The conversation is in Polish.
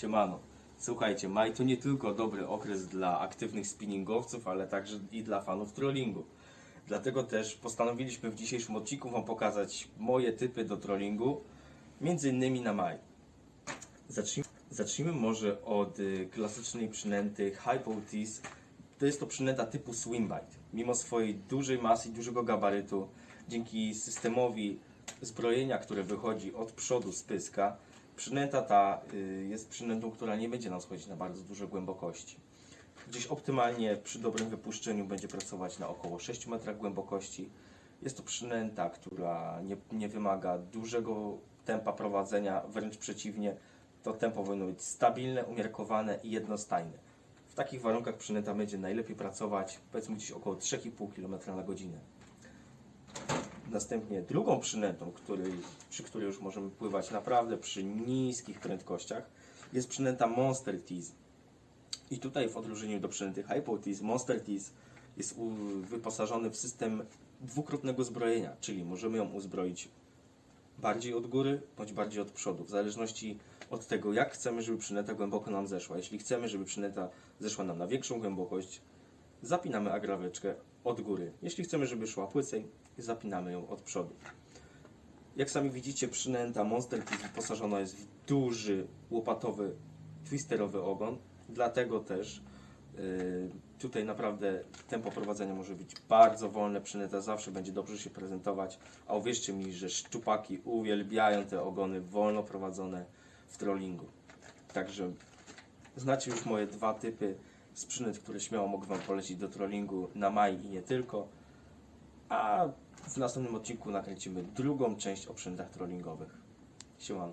Siemano. Słuchajcie, maj to nie tylko dobry okres dla aktywnych spinningowców, ale także i dla fanów trollingu. Dlatego też postanowiliśmy w dzisiejszym odcinku Wam pokazać moje typy do trollingu, między innymi na maj. Zacznijmy, zacznijmy może od y, klasycznej przynęty Hypotis. To jest to przynęta typu Swimbite. Mimo swojej dużej masy i dużego gabarytu, dzięki systemowi zbrojenia, które wychodzi od przodu z pyska, przynęta ta y, jest przynętą, która nie będzie nam schodzić na bardzo duże głębokości. Gdzieś optymalnie przy dobrym wypuszczeniu będzie pracować na około 6 metrach głębokości. Jest to przynęta, która nie, nie wymaga dużego tempa prowadzenia, wręcz przeciwnie, to tempo powinno być stabilne, umiarkowane i jednostajne. W takich warunkach przynęta będzie najlepiej pracować, powiedzmy gdzieś około 3,5 km na godzinę. Następnie drugą przynętą, której, przy której już możemy pływać naprawdę przy niskich prędkościach, jest przynęta Monster Tease. I tutaj w odróżnieniu do przynęty Hypo Tease, Monster Tease jest wyposażony w system dwukrotnego zbrojenia, czyli możemy ją uzbroić bardziej od góry bądź bardziej od przodu, w zależności od tego, jak chcemy, żeby przynęta głęboko nam zeszła. Jeśli chcemy, żeby przynęta zeszła nam na większą głębokość, zapinamy agraweczkę od góry. Jeśli chcemy, żeby szła płycej, zapinamy ją od przodu. Jak sami widzicie, przynęta Monster Teeth wyposażona jest w duży, łopatowy, twisterowy ogon, dlatego też yy, tutaj naprawdę tempo prowadzenia może być bardzo wolne, przynęta zawsze będzie dobrze się prezentować, a uwierzcie mi, że szczupaki uwielbiają te ogony wolno prowadzone w trollingu. Także znacie już moje dwa typy sprzęt, które śmiało mogę Wam polecić do trollingu na maj i nie tylko. A w następnym odcinku nakręcimy drugą część o trollingowych. Siemano.